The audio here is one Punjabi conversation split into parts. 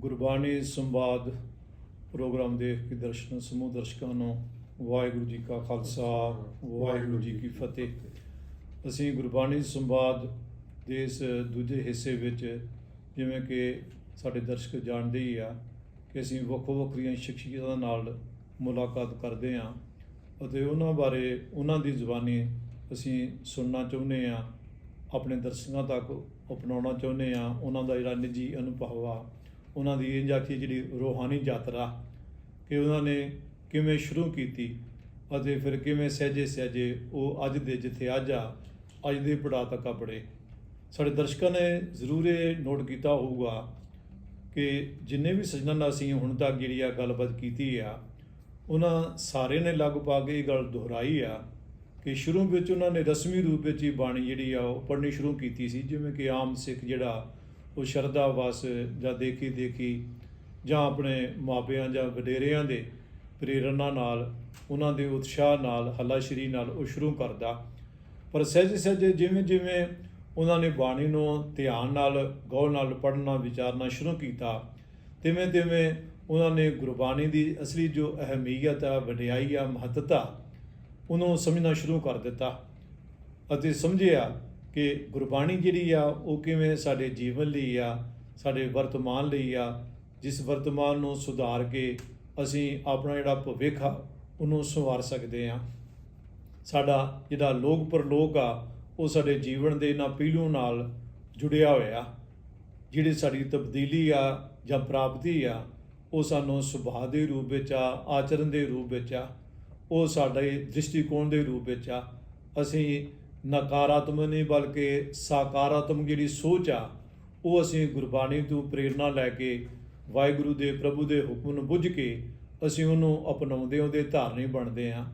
ਗੁਰਬਾਣੀ ਸੰਵਾਦ ਪ੍ਰੋਗਰਾਮ ਦੇਖ ਕੇ ਦਰਸ਼ਨ ਸਮੂਹ ਦਰਸ਼ਕਾਂ ਨੂੰ ਵਾਹਿਗੁਰੂ ਜੀ ਕਾ ਖਾਲਸਾ, ਵਾਹਿਗੁਰੂ ਜੀ ਕੀ ਫਤਿਹ। ਅਸੀਂ ਗੁਰਬਾਣੀ ਸੰਵਾਦ ਦੇ ਇਸ ਦੂਜੇ ਹਿੱਸੇ ਵਿੱਚ ਜਿਵੇਂ ਕਿ ਸਾਡੇ ਦਰਸ਼ਕ ਜਾਣਦੇ ਹੀ ਆ ਕਿ ਅਸੀਂ ਵੱਖੋ ਵੱਖਰੀਆਂ ਸ਼ਖਸੀਅਤਾਂ ਨਾਲ ਮੁਲਾਕਾਤ ਕਰਦੇ ਹਾਂ ਅਤੇ ਉਹਨਾਂ ਬਾਰੇ ਉਹਨਾਂ ਦੀ ਜ਼ੁਬਾਨੀ ਅਸੀਂ ਸੁਣਨਾ ਚਾਹੁੰਦੇ ਹਾਂ, ਆਪਣੇ ਦਰਸ਼ਕਾਂ ਤੱਕ ਅਪਣਾਉਣਾ ਚਾਹੁੰਦੇ ਹਾਂ, ਉਹਨਾਂ ਦਾ ਜਿਹੜਾ ਨਿੱਜੀ ਅਨੁਭਵ ਆ ਉਹਨਾਂ ਦੀ ਇਹ ਜਾਤੀ ਜਿਹੜੀ ਰੋਹਾਨੀ ਯਾਤਰਾ ਕਿ ਉਹਨਾਂ ਨੇ ਕਿਵੇਂ ਸ਼ੁਰੂ ਕੀਤੀ ਅਤੇ ਫਿਰ ਕਿਵੇਂ ਸਹਿਜੇ ਸਹਿਜੇ ਉਹ ਅੱਜ ਦੇ ਜਿੱਥੇ ਅੱਜ ਆ, ਅੱਜ ਦੇ ਪੜਾਅ ਤੱਕ ਆ ਬੜੇ ਸਾਡੇ ਦਰਸ਼ਕਾਂ ਨੇ ਜ਼ਰੂਰ ਇਹ ਨੋਟ ਕੀਤਾ ਹੋਊਗਾ ਕਿ ਜਿੰਨੇ ਵੀ ਸੱਜਣਾਂ ਨਾਲ ਅਸੀਂ ਹੁਣ ਤੱਕ ਜਿਹੜੀ ਆ ਗੱਲਬਾਤ ਕੀਤੀ ਆ, ਉਹਨਾਂ ਸਾਰੇ ਨੇ ਲਗਭਗ ਇਹ ਗੱਲ ਦੁਹਰਾਈ ਆ ਕਿ ਸ਼ੁਰੂ ਵਿੱਚ ਉਹਨਾਂ ਨੇ ਰਸਮੀ ਰੂਪ ਵਿੱਚ ਹੀ ਬਾਣੀ ਜਿਹੜੀ ਆ ਉਹ ਪੜ੍ਹਨੀ ਸ਼ੁਰੂ ਕੀਤੀ ਸੀ, ਜਿਵੇਂ ਕਿ ਆਮ ਸਿੱਖ ਜਿਹੜਾ ਉਹ ਸ਼ਰਧਾ ਵਸ ਜਾਂ ਦੇਖੀ ਦੇਖੀ ਜਾਂ ਆਪਣੇ ਮਾਪਿਆਂ ਜਾਂ ਵਡੇਰਿਆਂ ਦੇ ਪ੍ਰੇਰਣਾ ਨਾਲ, ਉਹਨਾਂ ਦੇ ਉਤਸ਼ਾਹ ਨਾਲ, ਹੱਲਾਸ਼ਰੀ ਨਾਲ ਉਹ ਸ਼ੁਰੂ ਕਰਦਾ। ਪਰ ਸਹਿਜ ਸਹਿਜ ਜਿਵੇਂ ਜਿਵੇਂ ਉਹਨਾਂ ਨੇ ਬਾਣੀ ਨੂੰ ਧਿਆਨ ਨਾਲ, ਗੌਰ ਨਾਲ ਪੜ੍ਹਨਾ, ਵਿਚਾਰਨਾ ਸ਼ੁਰੂ ਕੀਤਾ, ਤਿਵੇਂ ਤਿਵੇਂ ਉਹਨਾਂ ਨੇ ਗੁਰਬਾਣੀ ਦੀ ਅਸਲੀ ਜੋ ਅਹਿਮੀਅਤ ਆ, ਵਡਿਆਈ ਆ, ਮਹੱਤਤਾ, ਉਹਨੂੰ ਸਮਝਣਾ ਸ਼ੁਰੂ ਕਰ ਦਿੱਤਾ ਅਤੇ ਸਮਝਿਆ ਕਿ ਗੁਰਬਾਣੀ ਜਿਹੜੀ ਆ, ਉਹ ਕਿਵੇਂ ਸਾਡੇ ਜੀਵਨ ਲਈ ਆ, ਸਾਡੇ ਵਰਤਮਾਨ ਲਈ ਆ, ਜਿਸ ਵਰਤਮਾਨ ਨੂੰ ਸੁਧਾਰ ਕੇ ਅਸੀਂ ਆਪਣਾ ਜਿਹੜਾ ਭਵਿੱਖ ਆ, ਉਹਨੂੰ ਸੰਵਾਰ ਸਕਦੇ ਆ। ਸਾਡਾ ਜਿਹੜਾ ਲੋਕ ਪਰਲੋਕ ਆ, ਉਹ ਸਾਡੇ ਜੀਵਨ ਦੇ ਇਹਨਾਂ ਪਹਿਲੂਆਂ ਨਾਲ ਜੁੜਿਆ ਹੋਇਆ। ਜਿਹੜੀ ਸਾਡੀ ਤਬਦੀਲੀ ਆ ਜਾਂ ਪ੍ਰਾਪਤੀ ਆ, ਉਹ ਸਾਨੂੰ ਸੁਭਾਅ ਦੇ ਰੂਪ ਵਿੱਚ ਆ, ਆਚਰਣ ਦੇ ਰੂਪ ਵਿੱਚ ਆ, ਉਹ ਸਾਡੇ ਦ੍ਰਿਸ਼ਟੀਕੋਣ ਦੇ ਰੂਪ ਵਿੱਚ ਆ, ਅਸੀਂ ਨਕਾਰਾਤਮਕ ਨਹੀਂ, ਬਲਕਿ ਸਾਕਾਰਾਤਮਕ ਜਿਹੜੀ ਸੋਚ ਆ, ਉਹ ਅਸੀਂ ਗੁਰਬਾਣੀ ਤੋਂ ਪ੍ਰੇਰਣਾ ਲੈ ਕੇ ਵਾਹਿਗੁਰੂ ਦੇ, ਪ੍ਰਭੂ ਦੇ ਹੁਕਮ ਨੂੰ ਬੁੱਝ ਕੇ ਅਸੀਂ ਉਹਨੂੰ ਅਪਣਾਉਂਦੇ ਉਹਦੇ ਧਾਰਨੀ ਬਣਦੇ ਆ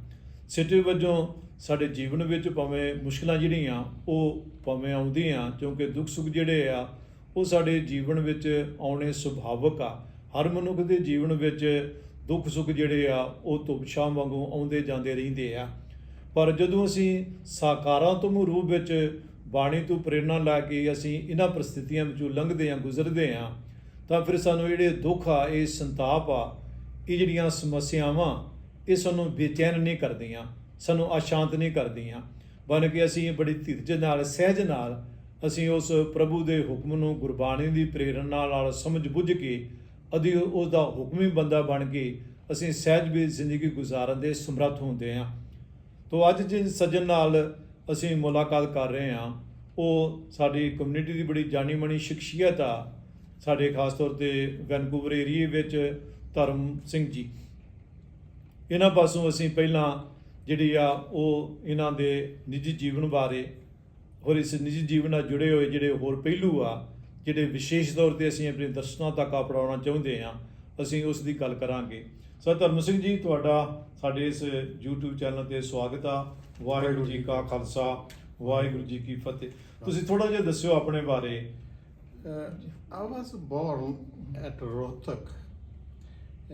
ਸਿੱਟੇ ਵਜੋਂ ਸਾਡੇ ਜੀਵਨ ਵਿੱਚ ਭਾਵੇਂ ਮੁਸ਼ਕਲਾਂ ਜਿਹੜੀਆਂ ਉਹ ਭਾਵੇਂ ਆਉਂਦੀਆਂ, ਕਿਉਂਕਿ ਦੁੱਖ ਸੁੱਖ ਜਿਹੜੇ ਆ, ਉਹ ਸਾਡੇ ਜੀਵਨ ਵਿੱਚ ਆਉਣੇ ਸੁਭਾਵਕ ਆ। ਹਰ ਮਨੁੱਖ ਦੇ ਜੀਵਨ ਵਿੱਚ ਦੁੱਖ ਸੁੱਖ ਜਿਹੜੇ ਆ, ਉਹ ਧੁੱਪ ਛਾਂ ਵਾਂਗੂ ਆਉਂਦੇ ਜਾਂਦੇ ਰਹਿੰਦੇ ਆ। ਪਰ ਜਦੋਂ ਅਸੀਂ ਸਾਕਾਰਾਤਮਕ ਰੂਪ ਵਿੱਚ ਬਾਣੀ ਤੋਂ ਪ੍ਰੇਰਣਾ ਲੈ ਕੇ ਅਸੀਂ ਇਹਨਾਂ ਪ੍ਰਸਥਿਤੀਆਂ ਵਿੱਚੋਂ ਲੰਘਦੇ ਆ ਗੁਜ਼ਰਦੇ ਆ ਤਾਂ ਫਿਰ ਸਾਨੂੰ ਜਿਹੜੇ ਦੁੱਖ ਆ, ਇਹ ਸੰਤਾਪ ਆ, ਇਹ ਜਿਹੜੀਆਂ ਸਮੱਸਿਆਵਾਂ, ਇਹ ਸਾਨੂੰ ਬੇਚੈਨ ਨਹੀਂ ਕਰਦੀਆਂ, ਸਾਨੂੰ ਅਸ਼ਾਂਤ ਨਹੀਂ ਕਰਦੀਆਂ। ਬਨ ਕੇ ਅਸੀਂ ਬੜੀ ਧੀਰਜ ਨਾਲ, ਸਹਿਜ ਨਾਲ ਅਸੀਂ ਉਸ ਪ੍ਰਭੂ ਦੇ ਹੁਕਮ ਨੂੰ, ਗੁਰਬਾਣੀ ਦੀ ਪ੍ਰੇਰਣਾ ਨਾਲ ਸਮਝ ਬੁੱਝ ਕੇ ਅਦੀ ਉਸ ਦਾ ਹੁਕਮੀ ਬੰਦਾ ਬਣ ਕੇ ਅਸੀਂ ਸਹਿਜ ਵੀ ਜ਼ਿੰਦਗੀ ਗੁਜ਼ਾਰਨ ਦੇ ਸਮਰੱਥ ਹੁੰਦੇ ਹਾਂ। ਤੋ ਅੱਜ ਜਿਸ ਸੱਜਣ ਨਾਲ ਅਸੀਂ ਮੁਲਾਕਾਤ ਕਰ ਰਹੇ ਹਾਂ, ਉਹ ਸਾਡੀ ਕਮਿਊਨਿਟੀ ਦੀ ਬੜੀ ਜਾਣੀ ਮਾਣੀ ਸ਼ਖਸੀਅਤ ਆ, ਸਾਡੇ ਖਾਸ ਤੌਰ ਤੇ ਵੈਨਕੂਵਰ ਏਰੀਏ ਵਿੱਚ ਧਰਮ ਸਿੰਘ ਜੀ। ਇਹਨਾਂ ਪਾਸੋਂ ਅਸੀਂ ਪਹਿਲਾਂ ਜਿਹੜੀ ਆ, ਉਹ ਇਹਨਾਂ ਦੇ ਨਿੱਜੀ ਜੀਵਨ ਬਾਰੇ, ਹੋਰ ਇਸ ਨਿੱਜੀ ਜੀਵਨ ਨਾਲ ਜੁੜੇ ਹੋਏ ਜਿਹੜੇ ਹੋਰ ਪਹਿਲੂ ਆ, ਜਿਹੜੇ ਵਿਸ਼ੇਸ਼ ਤੌਰ ਤੇ ਅਸੀਂ ਆਪਣੇ ਦਰਸ਼ਨਾਂ ਤੱਕ ਆਪਣਾਉਣਾ ਚਾਹੁੰਦੇ ਹਾਂ, ਅਸੀਂ ਉਸ ਦੀ ਗੱਲ ਕਰਾਂਗੇ। ਸਰ ਧਰਮ ਸਿੰਘ ਜੀ ਤੁਹਾਡਾ ਸਾਡੇ ਇਸ YouTube ਚੈਨਲ ਤੇ ਸਵਾਗਤ ਆ ਵਾਹਿਗੁਰੂ ਜੀ ਕਾ ਖਾਲਸਾ ਵਾਹਿਗੁਰੂ ਜੀ ਕੀ ਫਤਿਹ ਤੁਸੀਂ ਥੋੜਾ ਜਿਹਾ ਦੱਸਿਓ ਆਪਣੇ ਬਾਰੇ I was born at Rohtak,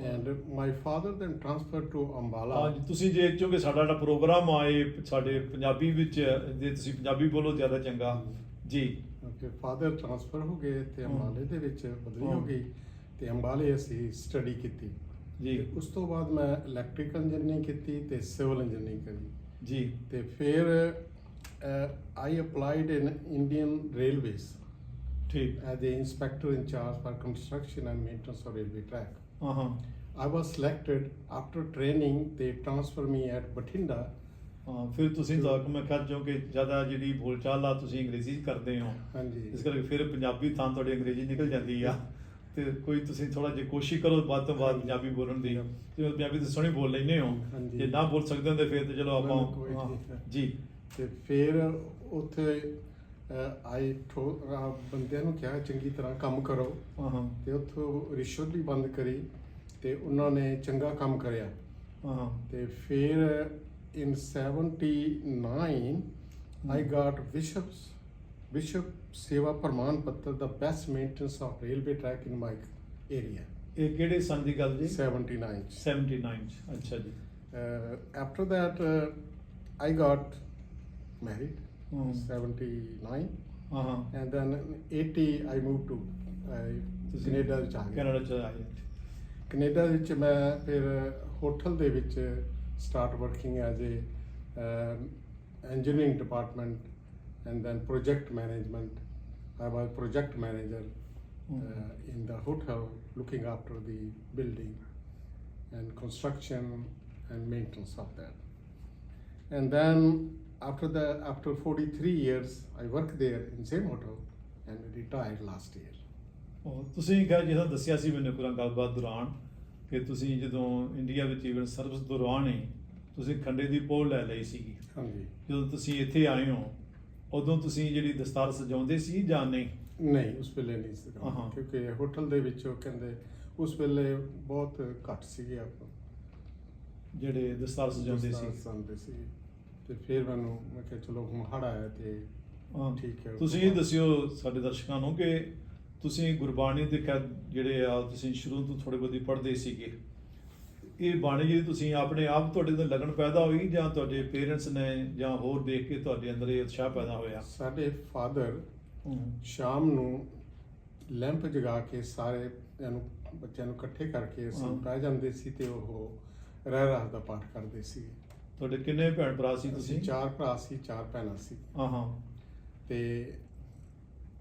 and my father then transferred to Ambala. ਹਾਂ ਤੁਸੀਂ ਜੇ ਕਿਉਂਕਿ ਸਾਡਾ ਜਿਹੜਾ ਪ੍ਰੋਗਰਾਮ ਆ ਇਹ ਸਾਡੇ ਪੰਜਾਬੀ ਵਿੱਚ ਜੇ ਤੁਸੀਂ ਪੰਜਾਬੀ ਬੋਲੋ ਜ਼ਿਆਦਾ ਚੰਗਾ ਜੀ Okay, father transfer ਹੋ ਗਏ ਤੇ। ਅੰਬਾਲੇ ਦੇ ਵਿੱਚ ਬਦਲੀ। ਹੋ ਗਈ ਤੇ ਅੰਬਾਲੇ ਅਸੀਂ ਸਟੱਡੀ ਕੀਤੀ ਜੀ। ਤੇ ਉਸ ਤੋਂ ਬਾਅਦ ਮੈਂ ਇਲੈਕਟ੍ਰੀਕਲ ਇੰਜੀਨੀਅਰਿੰਗ ਕੀਤੀ ਤੇ ਸਿਵਲ ਇੰਜੀਨੀਅਰਿੰਗ ਕਰੀ। ਜੀ। ਤੇ ਫਿਰ I applied in Indian railways ਠੀਕ। As a inspector in charge for construction and maintenance of railway track ਹਾਂ ਹਾਂ I was selected after training. They transfer me at Batinda. ਹਾਂ ਫਿਰ ਤੁਸੀਂ ਤਾਂ ਮੈਂ ਖਿਆਲ ਚੋਂ ਕਿ ਜ਼ਿਆਦਾ ਜਿਹੜੀ ਬੋਲਚਾਲ ਆ ਤੁਸੀਂ ਅੰਗਰੇਜ਼ੀ ਕਰਦੇ ਹੋ। ਹਾਂਜੀ। ਇਸ ਕਰਕੇ ਫਿਰ ਪੰਜਾਬੀ ਥਾਂ ਤੁਹਾਡੀ ਅੰਗਰੇਜ਼ੀ ਨਿਕਲ ਜਾਂਦੀ ਆ। ਤੇ ਕੋਈ ਤੁਸੀਂ ਥੋੜਾ ਜਿਹਾ ਕੋਸ਼ਿਸ਼ ਕਰੋ ਬਾਅਦ ਤੋਂ ਬਾਅਦ ਪੰਜਾਬੀ ਬੋਲਣ ਦੀ। ਤੇ ਪੰਜਾਬੀ ਤਾਂ ਸੋਹਣੀ ਬੋਲ ਲੈਂਦੇ ਹੋ। ਹਾਂਜੀ। ਜੇ ਨਾ ਬੋਲ ਸਕਦੇ ਹੋ ਤੇ ਫਿਰ ਤੇ ਚਲੋ ਆਪਾਂ ਹਾਂ, ਹੈ। ਜੀ। ਤੇ ਫਿਰ ਉੱਥੇ ਆਈ ਬੰਦਿਆਂ ਨੂੰ ਕਿਹਾ ਚੰਗੀ ਤਰ੍ਹਾਂ ਕੰਮ ਕਰੋ। ਹਾਂ ਹਾਂ। ਤੇ ਉੱਥੋਂ ਰਿਸ਼ਵਤ ਵੀ ਬੰਦ ਕਰੀ ਤੇ ਉਹਨਾਂ ਨੇ ਚੰਗਾ ਕੰਮ ਕਰਿਆ। ਹਾਂ ਹਾਂ। ਤੇ ਫਿਰ ਇਨ 79 I got Bishop's Bishop Seva Praman Patra, the best maintenance of railway track in my area. ਇਹ ਕਿਹੜੇ ਸੰਨ ਦੀ ਗੱਲ ਜੀ 79. 79 ਚ ਅੱਛਾ ਜੀ Uh, uh, I got married. ਹਮ, 79 ਹਾਂ then in 80 I moved to I ਤੁਸੀਂ ਕੈਨੇਡਾ ਵਿੱਚ ਆ ਗਿਆ ਕੈਨੇਡਾ ਚ ਆਏ ਕੈਨੇਡਾ ਵਿੱਚ ਮੈਂ ਫਿਰ ਹੋਟਲ ਦੇ ਵਿੱਚ start working as a engineering department and then project management. I was project manager uh, in the hotel looking after the building and construction and maintenance of that. And then after the after 43 years, I worked there in same hotel and retired last year. ਉਹ ਤੁਸੀਂ ਕਿਹਾ ਜਿਹੜਾ ਦੱਸਿਆ ਸੀ ਮੈਨੂੰ ਕੁਰਾਂ ਗੱਲਬਾਤ ਦੌਰਾਨ ਕਿ ਤੁਸੀਂ ਜਦੋਂ ਇੰਡੀਆ ਵਿੱਚ ਈਵਨ ਸਰਵਿਸ ਦੌਰਾਨ ਹੀ ਤੁਸੀਂ ਖੰਡੇ ਦੀ ਪੋਲ ਲੈ ਲਈ ਸੀਗੀ ਹਾਂਜੀ ਜਦੋਂ ਤੁਸੀਂ ਇੱਥੇ ਆਏ ਹੋ ਉਦੋਂ ਤੁਸੀਂ ਜਿਹੜੀ ਦਸਤਾਰ ਸਜਾਉਂਦੇ ਸੀ ਜਾਂ ਨਹੀਂ? ਨਹੀਂ ਉਸ ਵੇਲੇ ਨਹੀਂ ਸੀ ਅਹਾਂ। ਕਿਉਂਕਿ ਹੋਟਲ ਦੇ ਵਿੱਚ ਉਹ ਕਹਿੰਦੇ ਉਸ ਵੇਲੇ ਬਹੁਤ ਘੱਟ ਸੀਗੇ ਆਪਾਂ। ਜਿਹੜੇ ਦਸਤਾਰ ਸਜਾਉਂਦੇ ਸੀ। ਸੰਦੇ ਸੀ। ਤੇ ਫਿਰ ਮੈਨੂੰ ਮੈਂ ਕਿਹਾ ਚਲੋ ਹੁਣ ਹੜ ਆਇਆ ਤੇ ਹਾਂ, ਠੀਕ ਹੈ। ਤੁਸੀਂ ਇਹ ਦੱਸਿਓ ਸਾਡੇ ਦਰਸ਼ਕਾਂ ਨੂੰ ਕਿ ਤੁਸੀਂ ਗੁਰਬਾਣੀ ਦੇ ਖਿਆਲ ਜਿਹੜੇ ਆ ਤੁਸੀਂ ਸ਼ੁਰੂ ਤੋਂ ਥੋੜੇ ਬਹੁਤੀ ਪੜ੍ਹਦੇ ਸੀਗੇ। ਇਹ ਬਾਣੀ ਜਿਹੜੀ ਤੁਸੀਂ ਆਪਣੇ ਆਪ ਤੁਹਾਡੇ ਅੰਦਰ ਲਗਨ ਪੈਦਾ ਹੋਈ ਜਾਂ ਤੁਹਾਡੇ ਪੇਰੈਂਟਸ ਨੇ ਜਾਂ ਹੋਰ ਦੇਖ ਕੇ ਤੁਹਾਡੇ ਅੰਦਰ ਇਹ ਉਤਸ਼ਾਹ ਪੈਦਾ ਹੋਇਆ? ਸਾਡੇ ਫਾਦਰ ਸ਼ਾਮ ਨੂੰ ਲੈਂਪ ਜਗਾ ਕੇ ਸਾਰੇ ਇਹਨੂੰ ਬੱਚਿਆਂ ਨੂੰ ਇਕੱਠੇ ਕਰਕੇ ਅਸੀਂ ਹਾਂ। ਬਹਿ ਜਾਂਦੇ ਸੀ ਤੇ ਉਹ ਰਹਿ ਰਾਸ ਦਾ ਪਾਠ ਕਰਦੇ ਸੀ। ਤੁਹਾਡੇ ਕਿੰਨੇ ਭੈਣ ਭਰਾ ਸੀ ਤੁਸੀਂ? ਚਾਰ ਭਰਾ ਸੀ ਚਾਰ ਭੈਣਾਂ ਸੀ। ਹਾਂ ਤੇ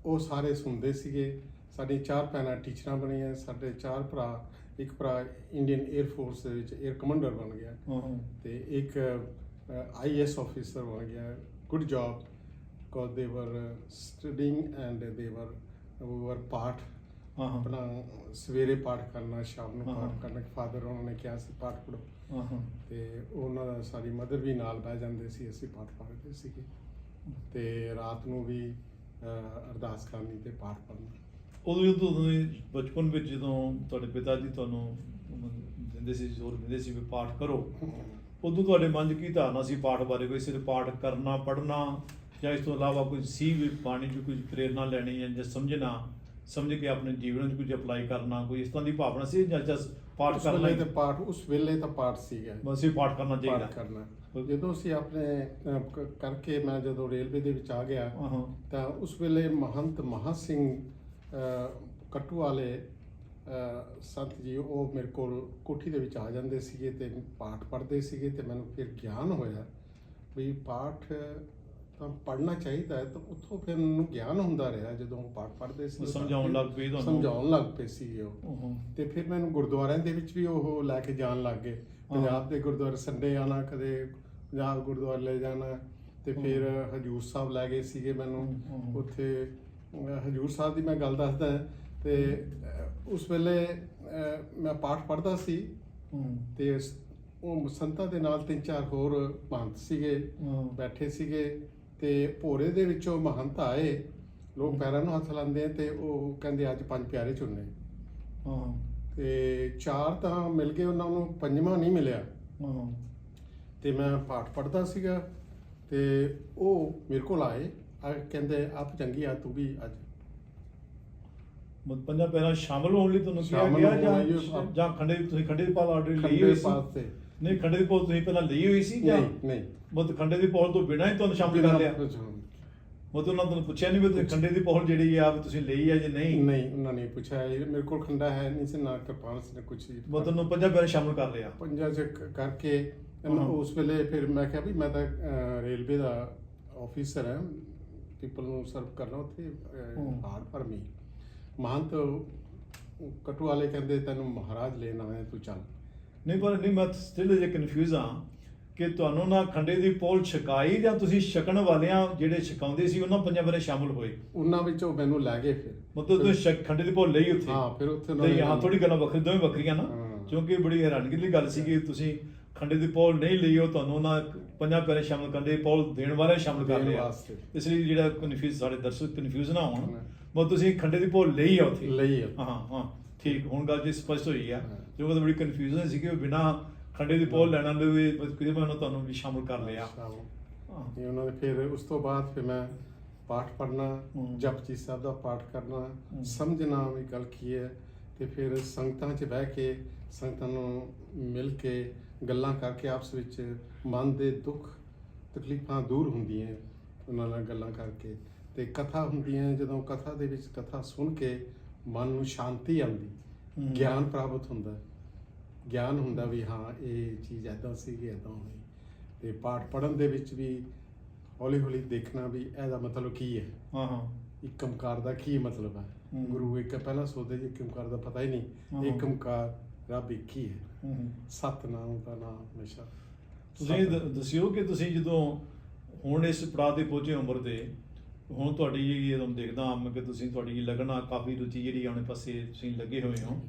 ਉਹ ਸਾਰੇ ਸੁਣਦੇ ਸੀਗੇ ਸਾਡੀ ਚਾਰ ਭੈਣਾਂ ਟੀਚਰਾਂ ਬਣੀਆਂ ਸਾਡੇ ਚਾਰ ਭਰਾ ਇੱਕ ਭਰਾ ਇੰਡੀਅਨ 에ਅਰ ਫੋਰਸ ਦੇ ਵਿੱਚ 에ਅਰ ਕਮਾਂਡਰ ਬਣ ਗਿਆ। ਤੇ ਇੱਕ ਆਈਐਸ ਆਫੀਸਰ ਬਣ ਗਿਆ। ਗੁੱਡ ਜੌਬ ਬਿਕੋਜ਼ ਦੇ ਵਰ ਸਟੱਡਿੰਗ ਐਂਡ ਦੇ ਵਰ ਵਰ ਪਾਠ ਆਪਣਾ ਸਵੇਰੇ ਪਾਠ ਕਰਨਾ ਸ਼ਾਮ ਨੂੰ। ਪਾਠ ਕਰਨਾ। ਫਾਦਰ ਉਹਨਾਂ ਨੇ ਕਿਹਾ ਸੀ ਪਾਠ ਪੜੋ ਤੇ ਉਹਨਾਂ ਦਾ ਸਾਡੀ ਮਦਰ ਵੀ ਨਾਲ ਬਹਿ ਜਾਂਦੇ ਸੀ ਅਸੀਂ ਪਾਠ ਪੜ੍ਹਦੇ ਸੀਗੇ। ਤੇ ਰਾਤ ਨੂੰ ਵੀ ਅਰਦਾਸ ਕਰਨੀ ਤੇ ਪਾਠ ਪੜ੍ਹਨਾ। ਉਦੋਂ ਜਦੋਂ ਤੁਸੀਂ ਬਚਪਨ ਵਿੱਚ ਜਦੋਂ ਤੁਹਾਡੇ ਪਿਤਾ ਜੀ ਤੁਹਾਨੂੰ ਦਿੰਦੇ ਸੀ ਜ਼ੋਰ ਦਿੰਦੇ ਸੀ ਵੀ ਪਾਠ ਕਰੋ ਉਦੋਂ ਤੁਹਾਡੇ ਮਨ 'ਚ ਕੀ ਧਾਰਨਾ ਸੀ ਪਾਠ ਬਾਰੇ? ਕੋਈ ਸਿਰਫ ਪਾਠ ਕਰਨਾ ਪੜ੍ਹਨਾ ਜਾਂ ਇਸ ਤੋਂ ਇਲਾਵਾ ਕੋਈ ਸੀ ਵੀ ਬਾਣੀ 'ਚ ਕੋਈ ਪ੍ਰੇਰਨਾ ਲੈਣੀ ਹੈ ਜਾਂ ਸਮਝਣਾ ਸਮਝ ਕੇ ਆਪਣੇ ਜੀਵਨ 'ਚ ਕੁਝ ਅਪਲਾਈ ਕਰਨਾ ਕੋਈ ਇਸ ਤਰ੍ਹਾਂ ਦੀ ਭਾਵਨਾ ਸੀ ਜਾਂ ਜਸ ਪਾਠ ਕਰਨਾ ਹੀ? ਤੇ ਪਾਠ ਉਸ ਵੇਲੇ ਤਾਂ ਪਾਠ ਸੀਗਾ। ਬਸ ਇਹ ਪਾਠ ਕਰਨਾ ਪਾਠ ਚਾਹੀਦਾ ਕਰਨਾ। ਜਦੋਂ ਅਸੀਂ ਆਪਣੇ ਕਰਕੇ ਮੈਂ ਜਦੋਂ ਰੇਲਵੇ ਦੇ ਵਿੱਚ ਆ ਗਿਆ ਤਾਂ ਉਸ ਵੇਲੇ ਮਹੰਤ ਮਹਾ ਸਿੰਘ ਕੱਟੂ ਵਾਲੇ ਸੰਤ ਜੀ ਉਹ ਮੇਰੇ ਕੋਲ ਕੋਠੀ ਦੇ ਵਿੱਚ ਆ ਜਾਂਦੇ ਸੀਗੇ ਤੇ ਪਾਠ ਪੜ੍ਹਦੇ ਸੀਗੇ ਤੇ ਮੈਨੂੰ ਫਿਰ ਗਿਆਨ ਹੋਇਆ ਵੀ ਪਾਠ ਤਾਂ ਪੜ੍ਹਨਾ ਚਾਹੀਦਾ ਹੈ ਤਾਂ ਉੱਥੋਂ ਫਿਰ ਮੈਨੂੰ ਗਿਆਨ ਹੁੰਦਾ ਰਿਹਾ ਜਦੋਂ ਪਾਠ ਪੜ੍ਹਦੇ ਸੀ। ਸਮਝਾਉਣ ਲੱਗ ਪਏ ਤੁਹਾਨੂੰ। ਸਮਝਾਉਣ ਲੱਗ ਪਏ ਸੀ ਉਹ। ਤੇ ਫਿਰ ਮੈਨੂੰ ਗੁਰਦੁਆਰਿਆਂ ਦੇ ਵਿੱਚ ਵੀ ਉਹ ਲੈ ਕੇ ਜਾਣ ਲੱਗ ਗਏ। ਪੰਜਾਬ ਦੇ ਗੁਰਦੁਆਰੇ ਸੰਡੇ ਆਣਾ ਕਦੇ ਪੰਜਾਬ ਗੁਰਦੁਆਰੇ ਲੈ ਜਾਣਾ ਤੇ ਫਿਰ ਹਜੂਰ ਸਾਹਿਬ ਲੈ ਗਏ ਸੀਗੇ ਮੈਨੂੰ। ਉੱਥੇ ਹਜੂਰ ਸਾਹਿਬ ਦੀ ਮੈਂ ਗੱਲ ਦੱਸਦਾ ਤੇ ਉਸ ਵੇਲੇ ਮੈਂ ਪਾਠ ਪੜ੍ਹਦਾ ਸੀ ਤੇ ਉਹ ਸੰਤਾਂ ਦੇ ਨਾਲ ਤਿੰਨ ਚਾਰ ਹੋਰ ਮਹੰਤ ਸੀਗੇ। ਬੈਠੇ ਸੀਗੇ ਤੇ ਭੋਰੇ ਦੇ ਵਿੱਚੋਂ ਮਹੰਤ ਆਏ ਲੋਕ ਪੈਰਾਂ ਨੂੰ ਹੱਥ ਲਾਉਂਦੇ ਆ ਤੇ ਉਹ ਕਹਿੰਦੇ ਅੱਜ ਪੰਜ ਪਿਆਰੇ ਚੁਣਨੇ। ਹਾਂ। ਤੇ ਚਾਰ ਤਾਂ ਮਿਲ ਗਏ ਉਹਨਾਂ ਨੂੰ ਪੰਜਵਾਂ ਨਹੀਂ ਮਿਲਿਆ। ਹਾਂ। ਤੇ ਮੈਂ ਪਾਠ ਪੜ੍ਹਦਾ ਸੀਗਾ ਤੇ ਉਹ ਮੇਰੇ ਕੋਲ ਆਏ। ਆ ਕਹਿੰਦੇ ਆਪ ਚੰਗੀ ਆ ਤੂੰ ਵੀ ਅੱਜ। ਮਤ ਪੰਜਾਂ ਪੈਰਾਂ ਸ਼ਾਮਲ ਹੋਣ ਲਈ ਤੁਹਾਨੂੰ ਕਿਹਾ ਸ਼ਾਮਲ ਗਿਆ ਹੋਣ ਜਾਂ ਜਾਂ ਖੰਡੇ ਤੁਸੀਂ ਖੰਡੇ ਦੀ ਪਾਲ ਆਲਰੇਡੀ ਲਈ ਖੰਡੇ ਹੋਈ ਸੀ? ਪਾਸ ਤੇ। ਨਹੀਂ ਖੰਡੇ ਦੀ ਪਾਲ ਤੁਸੀਂ ਪਹਿਲਾਂ ਲਈ ਹੋਈ ਸੀ ਜਾਂ ਨਹੀਂ ਨਹੀਂ। ਮਤ ਖੰਡੇ ਦੀ ਪਾਲ ਤੋਂ ਬਿਨਾਂ ਹੀ ਤੁਹਾਨੂੰ ਸ਼ਾਮਲ ਕਰ ਲਿਆ? ਮਤ ਉਹਨਾਂ ਤੁਹਾਨੂੰ ਪੁੱਛਿਆ ਨਹੀਂ ਵੀ ਤੁਸੀਂ ਖੰਡੇ ਦੀ ਪਾਲ ਜਿਹੜੀ ਆ ਵੀ ਤੁਸੀਂ ਲਈ ਹੈ ਜਾਂ ਨਹੀਂ? ਨਹੀਂ ਉਹਨਾਂ ਨੇ ਪੁੱਛਿਆ ਇਹ ਮੇਰੇ ਕੋਲ ਖੰਡਾ ਹੈ ਨਹੀਂ ਸੀ ਨਾ ਕਿਰਪਾਨ ਸੀ ਨਾ ਕੁਛ ਸੀ। ਮਤ ਤੁਹਾਨੂੰ ਪੰਜਾਂ ਪੈਰਾਂ ਸ਼ਾਮਲ ਕਰ ਲਿਆ? ਪੰਜਾਂ ਚ ਕ- ਕਰਕੇ ਹਾਂ। ਉਸ ਵੇਲੇ ਫਿਰ ਮੈਂ ਕਿਹਾ ਵੀ ਮੈਂ ਤਾਂ ਅਹ, ਰੇਲਵੇ ਦਾ ਆਫੀਸਰ ਹਾਂ। ਪੀਪਲ ਨੂੰ ਸਰਵ ਕਰਨਾ ਉੱਥੇ ਹਾਂ। ਹਾਰਡ ਫਰ ਮੀ ਮਹੰਤ ਕਟੂ ਵਾਲੇ ਕਹਿੰਦੇ ਤੈਨੂੰ ਮਹਾਰਾਜ ਲੈਣ ਆਇਆ ਤੂੰ ਚੱਲ। ਨਹੀਂ ਪਰ ਨਹੀਂ ਮੈਂ ਸਟਿਲ ਜੇ ਕਨਫਿਊਜ਼ ਹਾਂ ਕਿ ਤੁਹਾਨੂੰ ਨਾ ਖੰਡੇ ਦੀ ਪੋਲ ਛਕਾਈ ਜਾਂ ਤੁਸੀਂ ਛਕਣ ਵਾਲਿਆਂ ਜਿਹੜੇ ਛਕਾਉਂਦੇ ਸੀ ਉਹਨਾਂ ਪੰਜਾਂ ਪੈਰਾਂ ਸ਼ਾਮਲ ਹੋਏ? ਉਹਨਾਂ ਵਿੱਚੋਂ ਮੈਨੂੰ ਲੈ ਗਏ ਫਿਰ। ਮਤਲਬ ਤੁਸੀਂ ਛਕ- ਖੰਡੇ ਦੀ ਪੋਲ ਲਈ ਉੱਥੇ? ਹਾਂ, ਫਿਰ ਉੱਥੇ ਨਹੀਂ ਹਾਂ ਥੋੜੀ ਗੱਲਾਂ ਵੱਖਰੀ ਦੋਵੇਂ ਵੱਖਰੀਆਂ ਨਾ। ਕਿਉਂਕਿ ਬੜੀ ਹੈਰਾਨਗੀ ਦੀ ਗੱਲ ਸੀ ਕਿ ਤੁਸੀਂ ਖੰਡੇ ਦੀ ਪੌਲ ਨਹੀਂ ਲਈ ਉਹ ਤੁਹਾਨੂੰ ਨਾ ਪੰਜਾਂ ਪੈਰੇ ਸ਼ਾਮਲ ਕਰਦੇ ਪੌਲ ਦੇਣ ਵਾਲੇ ਸ਼ਾਮਲ ਕਰ ਲਿਆ। ਇਸ ਲਈ ਜਿਹੜਾ ਕਨਫਿਊਜ਼ ਸਾਡੇ ਦਰਸ਼ਕ ਕਨਫਿਊਜ਼ ਨਾ ਹੋਣ। ਮਤਲਬ ਤੁਸੀਂ ਖੰਡੇ ਦੀ ਪੌਲ ਲਈ ਆ ਉੱਥੇ ਲਈ ਆ। ਹਾਂ ਹਾਂ ਠੀਕ ਹੁਣ ਗੱਲ ਜੀ ਸਪਸ਼ਟ ਹੋਈ ਆ। ਜੋ ਕਿ ਬੜੀ ਕਨਫਿਊਜ਼ਨ ਸੀ ਕਿ ਬਿਨਾ ਖੰਡੇ ਦੀ ਪੌਲ ਲੈਣਾ ਦੇ ਵੀ ਕਿਸੇ ਮੈਂ ਤੁਹਾਨੂੰ ਵੀ ਸ਼ਾਮਲ ਕਰ ਲਿਆ ਸ਼ਾਮ ਨੂੰ। ਹਾਂ। ਤੇ ਉਹਨਾਂ ਨੇ ਫਿਰ ਉਸ ਤੋਂ ਬਾਅਦ ਫਿਰ ਮੈਂ ਪਾਠ ਪੜ੍ਹਨਾ ਹਮ। ਜਪਜੀ ਸਾਹਿਬ ਦਾ ਪਾਠ ਕਰਨਾ। ਸਮਝਣਾ ਵੀ ਗੱਲ ਕੀ ਹੈ ਤੇ ਫਿਰ ਸੰਗਤਾਂ 'ਚ ਬਹਿ ਕੇ ਸੰਗਤਾਂ ਨੂੰ ਮਿਲ ਕੇ ਗੱਲਾਂ ਕਰਕੇ ਆਪਸ ਵਿੱਚ ਮਨ ਦੇ ਦੁੱਖ ਤਕਲੀਫਾਂ ਦੂਰ ਹੁੰਦੀਆਂ ਉਹਨਾਂ ਨਾਲ ਗੱਲਾਂ ਕਰਕੇ। ਤੇ ਕਥਾ ਹੁੰਦੀਆਂ ਜਦੋਂ ਕਥਾ ਦੇ ਵਿੱਚ ਕਥਾ ਸੁਣ ਕੇ ਮਨ ਨੂੰ ਸ਼ਾਂਤੀ ਆਉਂਦੀ। ਗਿਆਨ ਪ੍ਰਾਪਤ ਹੁੰਦਾ ਗਿਆਨ ਹੁੰਦਾ ਵੀ ਹਾਂ ਇਹ ਚੀਜ਼ ਐਦਾਂ ਸੀਗੀ ਐਦਾਂ ਹੋਈ। ਤੇ ਪਾਠ ਪੜਨ ਦੇ ਵਿੱਚ ਵੀ ਹੌਲੀ ਹੌਲੀ ਦੇਖਣਾ ਵੀ ਇਹਦਾ ਮਤਲਬ ਕੀ ਹੈ। ਹਾਂ ਹਾਂ। ਇਕਮਕਾਰ ਦਾ ਕੀ ਮਤਲਬ ਹੈ। ਗੁਰੂ ਇੱਕ ਪਹਿਲਾਂ ਸੋਚਦੇ ਜੀ ਇਕਮਕਾਰ ਦਾ ਪਤਾ ਹੀ। ਨਹੀਂ। ਇਕਮਕਾਰ ਰੱਬ ਇੱਕ ਹੀ ਹੈ। ਹੂੰ ਹੂੰ। ਸਤਨਾਮ ਦਾ ਨਾਮ ਹਮੇਸ਼ਾ। ਤੁਸੀਂ ਦ- ਦੱਸਿਓ ਕਿ ਤੁਸੀਂ ਜਦੋਂ ਹੁਣ ਇਸ ਪੜਾਅ ਤੇ ਪਹੁੰਚੇ ਉਮਰ ਦੇ ਹੁਣ ਤੁਹਾਡੀ ਜਿਹੜੀ ਜਦੋਂ ਦੇਖਦਾ ਹਾਂ ਮੈਂ ਕਿ ਤੁਸੀਂ ਤੁਹਾਡੀ ਲਗਨਾ ਕਾਫੀ ਰੁਚੀ ਜਿਹੜੀ ਆਉਣੇ ਪਾਸੇ ਤੁਸੀਂ ਲੱਗੇ ਹੋਏ ਹੋ।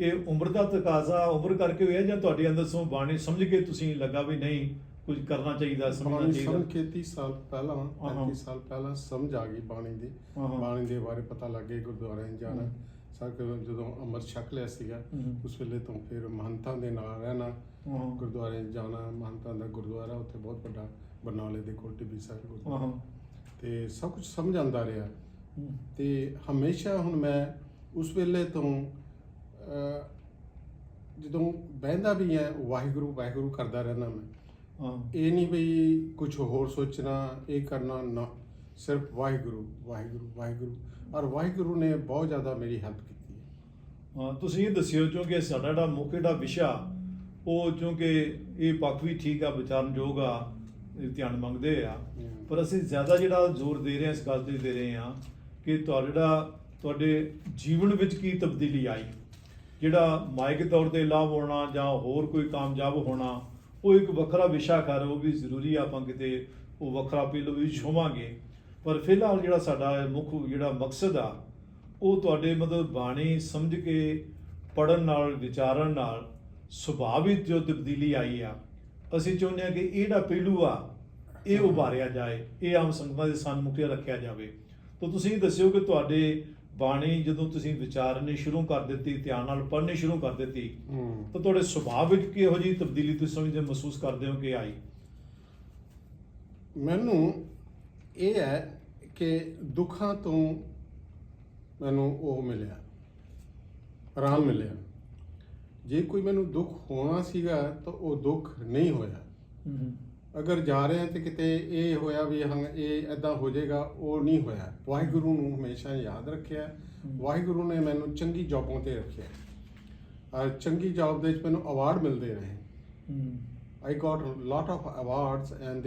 ਇਹ ਉਮਰ ਦਾ ਤਕਾਜ਼ਾ ਉਮਰ ਕਰਕੇ ਹੋਇਆ ਜਾਂ ਤੁਹਾਡੇ ਅੰਦਰ ਸੋ ਬਾਣੀ ਸਮਝ ਕੇ ਤੁਸੀਂ ਲੱਗਾ ਵੀ ਨਹੀਂ ਕੁਝ ਕਰਨਾ ਚਾਹੀਦਾ ਸਮਝਣਾ ਬਾਣੀ ਚਾਹੀਦਾ? ਸਮਝ ਕੇ 30 ਸਾਲ ਪਹਿਲਾਂ ਹਾਂ। 35 ਸਾਲ ਪਹਿਲਾਂ ਸਮਝ ਆ ਗਈ ਬਾਣੀ ਦੀ। ਹਾਂ, ਹਾਂ। ਬਾਣੀ ਦੇ ਬਾਰੇ ਪਤਾ ਲੱਗ ਗੁਰਦੁਆਰੇ ਜਾਣਾ। ਸਰ ਜਦੋਂ ਅੰਮ੍ਰਿਤ ਛਕ ਲਿਆ ਸੀਗਾ। ਉਸ ਵੇਲੇ ਤੋਂ ਫਿਰ ਮਹੰਤਾਂ ਦੇ ਨਾਲ ਰਹਿਣਾ ਗੁਰਦੁਆਰੇ ਜਾਣਾ ਮਹੰਤਾਂ ਦਾ ਗੁਰਦੁਆਰਾ ਉੱਥੇ ਬਹੁਤ ਵੱਡਾ ਬਰਨਾਲੇ ਦੇ ਕੋਲ ਟਿੱਬੀ ਸਾਹਿਬ ਗੁਰਦੁਆਰਾ ਤੇ ਸਭ ਕੁਝ ਸਮਝ ਆਉਂਦਾ ਰਿਹਾ। ਤੇ ਹਮੇਸ਼ਾ ਹੁਣ ਮੈਂ ਉਸ ਵੇਲੇ ਤੋਂ ਜਦੋਂ ਬਹਿੰਦਾ ਵੀ ਹੈ ਵਾਹਿਗੁਰੂ ਵਾਹਿਗੁਰੂ ਕਰਦਾ ਰਹਿਣਾ ਮੈਂ। ਇਹ ਨਹੀਂ ਵੀ ਕੁਝ ਹੋਰ ਸੋਚਣਾ ਇਹ ਕਰਨਾ ਨਾ। ਸਿਰਫ ਵਾਹਿਗੁਰੂ ਵਾਹਿਗੁਰੂ ਵਾਹਿਗੁਰੂ। ਔਰ ਵਾਹਿਗੁਰੂ ਨੇ ਬਹੁਤ ਜ਼ਿਆਦਾ ਮੇਰੀ ਹੈਲਪ ਕੀਤੀ ਹੈ। ਤੁਸੀਂ ਇਹ ਦੱਸਿਓ ਕਿਉਂਕਿ ਸਾਡਾ ਜਿਹੜਾ ਮੁੱਖ ਜਿਹੜਾ ਵਿਸ਼ਾ ਉਹ ਕਿਉਂਕਿ ਇਹ ਪੱਖ ਵੀ ਠੀਕ ਆ ਵਿਚਾਰਨਯੋਗ ਆ ਇਹ ਧਿਆਨ ਮੰਗਦੇ ਆ। ਪਰ ਅਸੀਂ ਜ਼ਿਆਦਾ ਜਿਹੜਾ ਜ਼ੋਰ ਦੇ ਰਹੇ ਹਾਂ ਇਸ ਗੱਲ ਤੇ ਦੇ ਰਹੇ ਹਾਂ ਕਿ ਤੁਹਾਡਾ ਤੁਹਾਡੇ ਜੀਵਨ ਵਿੱਚ ਕੀ ਤਬਦੀਲੀ ਆਈ? ਜਿਹੜਾ ਮਾਇਕ ਤੌਰ ਤੇ ਲਾਭ ਹੋਣਾ ਜਾਂ ਹੋਰ ਕੋਈ ਕਾਮਯਾਬ ਹੋਣਾ ਉਹ ਇੱਕ ਵੱਖਰਾ ਵਿਸ਼ਾ ਕਰ ਉਹ ਵੀ ਜ਼ਰੂਰੀ ਆ ਆਪਾਂ ਕਿਤੇ ਉਹ ਵੱਖਰਾ ਪਹਿਲੂ ਵੀ ਛੋਵਾਂਗੇ। ਪਰ ਫਿਲਹਾਲ ਜਿਹੜਾ ਸਾਡਾ ਮੁੱਖ ਜਿਹੜਾ ਮਕਸਦ ਆ ਉਹ ਤੁਹਾਡੇ ਮਤਲਬ ਬਾਣੀ ਸਮਝ ਕੇ ਪੜਨ ਨਾਲ ਵਿਚਾਰਨ ਨਾਲ ਸੁਭਾਅ ਵਿੱਚ ਜੋ ਤਬਦੀਲੀ ਆਈ ਆ ਅਸੀਂ ਚਾਹੁੰਦੇ ਹਾਂ ਕਿ ਇਹ ਜਿਹੜਾ ਪਹਿਲੂ ਆ ਇਹ ਉਭਾਰਿਆ ਜਾਏ ਇਹ ਆਮ ਸੰਗਤਾਂ ਦੇ ਸਨਮੁਖੀ ਰੱਖਿਆ ਜਾਵੇ ਤਾਂ ਤੁਸੀਂ ਦੱਸਿਓ ਕਿ ਤੁਹਾਡੇ ਬਾਣੀ ਜਦੋਂ ਤੁਸੀਂ ਵਿਚਾਰਨੀ ਸ਼ੁਰੂ ਕਰ ਦਿੱਤੀ ਧਿਆਨ ਨਾਲ ਪੜ੍ਹਨੀ ਸ਼ੁਰੂ ਕਰ ਦਿੱਤੀ। ਤਾਂ ਤੁਹਾਡੇ ਸੁਭਾਅ ਵਿੱਚ ਕਿਹੋ ਜਿਹੀ ਤਬਦੀਲੀ ਤੁਸੀਂ ਸਮਝਦੇ ਮਹਿਸੂਸ ਕਰਦੇ ਹੋ ਕਿ ਆਈ ਮੈਨੂੰ ਇਹ ਹੈ ਕਿ ਦੁੱਖਾਂ ਤੋਂ ਮੈਨੂੰ ਉਹ ਮਿਲਿਆ ਆਰਾਮ ਮਿਲਿਆ। ਜੇ ਕੋਈ ਮੈਨੂੰ ਦੁੱਖ ਹੋਣਾ ਸੀਗਾ ਤਾਂ ਉਹ ਦੁੱਖ ਨਹੀਂ ਹੋਇਆ। ਅਗਰ ਜਾ ਰਹੇ ਹਾਂ ਤੇ ਕਿਤੇ ਇਹ ਹੋਇਆ ਵੀ ਹਾਂ ਇਹ ਐਦਾਂ ਹੋ ਜਾਏਗਾ ਉਹ ਨਹੀਂ ਹੋਇਆ। ਵਾਹਿਗੁਰੂ ਨੂੰ ਹਮੇਸ਼ਾ ਯਾਦ ਰੱਖਿਆ। ਵਾਹਿਗੁਰੂ ਨੇ ਮੈਨੂੰ ਚੰਗੀ ਜੌਬਾਂ ਤੇ ਰੱਖਿਆ। ਔਰ ਚੰਗੀ ਜੌਬ ਦੇ ਵਿੱਚ ਮੈਨੂੰ ਅਵਾਰਡ ਮਿਲਦੇ ਰਹੇ। I got a lot of awards, and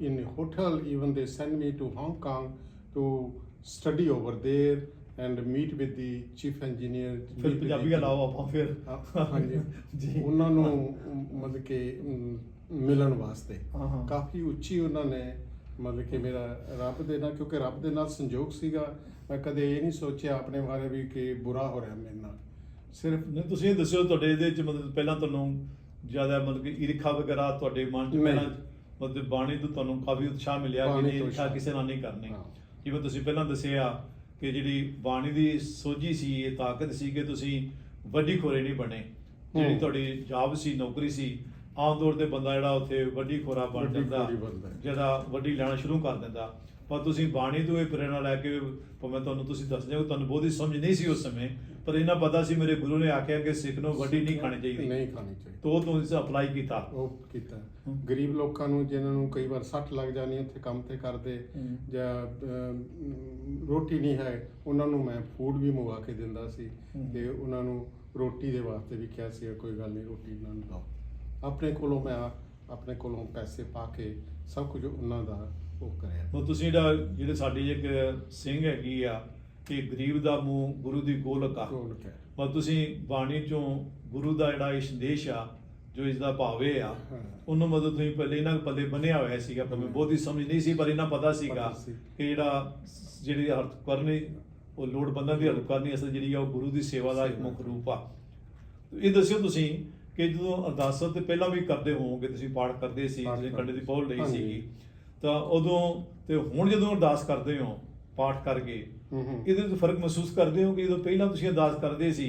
in hotel even they send me to Hong Kong to study over there and meet with the chief engineer. ਫਿਰ meet with ਪੰਜਾਬੀ the- ਅਲਾਵਾ ਆਪਾਂ ਫਿਰ ਹਾਂ, ਹਾਂਜੀ ਜੀ। ਉਹਨਾਂ ਨੂੰ ਮਤਲਬ ਕਿ ਅਮ, ਮਿਲਣ ਵਾਸਤੇ ਹਾਂ, ਹਾਂ। ਕਾਫੀ ਉੱਚੀ ਉਹਨਾਂ ਨੇ ਮਤਲਬ ਕਿ ਮੇਰਾ ਰੱਬ ਦੇ ਨਾਲ ਕਿਉਂਕਿ ਰੱਬ ਦੇ ਨਾਲ ਸੰਜੋਗ ਸੀਗਾ ਮੈਂ ਕਦੇ ਇਹ ਨਹੀਂ ਸੋਚਿਆ ਆਪਣੇ ਬਾਰੇ ਵੀ ਕਿ ਬੁਰਾ ਹੋ ਰਿਹਾ ਮੇਰੇ ਨਾਲ ਸਿਰਫ ਨਹੀਂ ਤੁਸੀਂ ਇਹ ਦੱਸਿਓ ਤੁਹਾਡੇ ਇਹਦੇ ਵਿੱਚ ਮਤਲਬ ਪਹਿਲਾਂ ਤੁਹਾਨੂੰ ਜ਼ਿਆਦਾ ਮਤਲਬ ਕਿ ਈਰਖਾ ਵਗੈਰਾ ਤੁਹਾਡੇ ਮਨ ਚ ਨਹੀਂ। ਪਹਿਲਾਂ ਮਤਲਬ ਬਾਣੀ ਤੋਂ ਤੁਹਾਨੂੰ ਕਾਫੀ ਉਤਸ਼ਾਹ ਮਿਲਿਆ ਕਿ ਨਹੀਂ ਉਤਸ਼ਾਹ। ਕਿਸੇ ਨਾਲ ਨਹੀਂ ਕਰਨੀ। ਜਿਵੇਂ ਤੁਸੀਂ ਪਹਿਲਾਂ ਦੱਸਿਆ ਕਿ ਜਿਹੜੀ ਬਾਣੀ ਦੀ ਸੋਝੀ ਸੀ ਇਹ ਤਾਕਤ ਸੀ ਕਿ ਤੁਸੀਂ ਵੱਡੀ ਖੋਰੇ ਨਹੀਂ ਬਣੇ ਜਿਹੜੀ। ਤੁਹਾਡੀ ਜੌਬ ਸੀ ਨੌਕਰੀ ਸੀ ਆਮ ਤੌਰ ਤੇ ਬੰਦਾ ਜਿਹੜਾ ਉੱਥੇ ਵੱਡੀ ਖੋਰਾ ਬਣ ਜਾਂਦਾ। ਜਿਹੜਾ ਵੱਡੀ ਲੈਣਾ ਸ਼ੁਰੂ ਕਰ ਦਿੰਦਾ ਪਰ ਤੁਸੀਂ ਬਾਣੀ ਤੋਂ ਇਹ ਪ੍ਰੇਰਣਾ ਲੈ ਕੇ ਭਾਵੇਂ ਤੁਹਾਨੂੰ ਤੁਸੀਂ ਦੱਸਦੇ ਹੋ ਤੁਹਾਨੂੰ ਬਹੁਤੀ ਸਮਝ ਨਹੀਂ ਸੀ ਉਸ ਸਮੇਂ ਪਰ ਇਹਨਾਂ ਪਤਾ ਸੀ ਮੇਰੇ ਗੁਰੂ ਨੇ ਆਖਿਆ ਕਿ ਸਿੱਖ ਨੂੰ ਵੱਡੀ ਨਹੀਂ ਖਾਣੀ ਚਾਹੀਦੀ ਨਹੀਂ ਖਾਣੀ ਚਾਹੀਦੀ ਤੋਂ ਤੋਂ ਇਸ ਅਪਲਾਈ ਕੀਤਾ ਉਹ ਕੀਤਾ। ਗਰੀਬ ਲੋਕਾਂ ਨੂੰ ਜਿਨ੍ਹਾਂ ਨੂੰ ਕਈ ਵਾਰ ਸੱਟ ਲੱਗ ਜਾਣੀ ਉੱਥੇ ਕੰਮ ਤੇ ਕਰਦੇ। ਜਾਂ ਰੋਟੀ ਨਹੀਂ ਹੈ ਉਹਨਾਂ ਨੂੰ ਮੈਂ ਫੂਡ ਵੀ ਮੰਗਾ ਕੇ ਦਿੰਦਾ ਸੀ। ਤੇ ਉਹਨਾਂ ਨੂੰ ਰੋਟੀ ਦੇ ਵਾਸਤੇ ਵੀ ਕਿਹਾ ਸੀ ਕੋਈ ਗੱਲ ਨਹੀਂ ਰੋਟੀ ਉਹਨਾਂ ਨੂੰ ਦਿਓ ਆਪਣੇ ਕੋਲੋਂ ਮੈਂ ਆਪਣੇ ਕੋਲੋਂ ਪੈਸੇ ਪਾ ਕੇ ਸਭ ਕੁਝ ਉਹਨਾਂ ਦਾ ਉਹ ਕਰਿਆ ਉਹ ਤੁਸੀਂ ਜਿਹੜਾ ਜਿਹੜੇ ਸਾਡੀ ਇੱਕ ਸਿੰਘ ਹੈਗੀ ਆ ਕਿ ਗਰੀਬ ਦਾ ਮੂੰਹ ਗੁਰੂ ਦੀ ਗੋਲਕ ਆ। ਪਰ ਤੁਸੀਂ ਬਾਣੀ ਚੋਂ ਗੁਰੂ ਦਾ ਜਿਹੜਾ ਇਹ ਸੰਦੇਸ਼ ਆ ਜੋ ਇਸ ਦਾ ਭਾਵੇ ਆ। ਉਹਨੂੰ ਮਤਲਬ ਤੁਸੀਂ ਪਹਿਲੇ ਇਹਨਾਂ ਪੱਲੇ ਬੰਨਿਆ ਹੋਇਆ ਸੀਗਾ ਭਾਵੇਂ ਬਹੁਤੀ ਸਮਝ ਨਹੀਂ ਸੀ ਪਰ ਇਹਨਾਂ ਪਤਾ ਸੀਗਾ। ਕਿ ਜਿਹੜਾ ਜਿਹੜੀ ਹਰਤ ਕਰਨੀ ਉਹ ਲੋੜਵੰਦਾਂ ਦੀ ਹਲਪ ਕਰਨੀ ਅਸਲ ਜਿਹੜੀ ਆ ਉਹ ਗੁਰੂ ਦੀ ਸੇਵਾ ਦਾ ਇੱਕ ਮੁੱਖ ਰੂਪ ਆ। ਇਹ ਦੱਸਿਓ ਤੁਸੀਂ ਕਿ ਜਦੋਂ ਅਰਦਾਸਾਂ ਤੇ ਪਹਿਲਾਂ ਵੀ ਕਰਦੇ ਹੋਵੋਗੇ ਤੁਸੀਂ ਪਾਠ ਕਰਦੇ ਸੀ ਕਰਦੇ ਕੰਡੇ ਦੀ ਪੌਲ ਲਈ। ਸੀਗੀ ਤਾਂ ਉਦੋਂ ਤੇ ਹੁਣ ਜਦੋਂ ਅਰਦਾਸ ਕਰਦੇ ਹੋ ਪਾਠ ਕਰਕੇ ਇਹਦੇ ਵਿੱਚ ਫ਼ਰਕ ਮਹਿਸੂਸ ਕਰਦੇ ਹੋ ਕਿ ਜਦੋਂ ਪਹਿਲਾਂ ਤੁਸੀਂ ਅਰਦਾਸ ਕਰਦੇ ਸੀ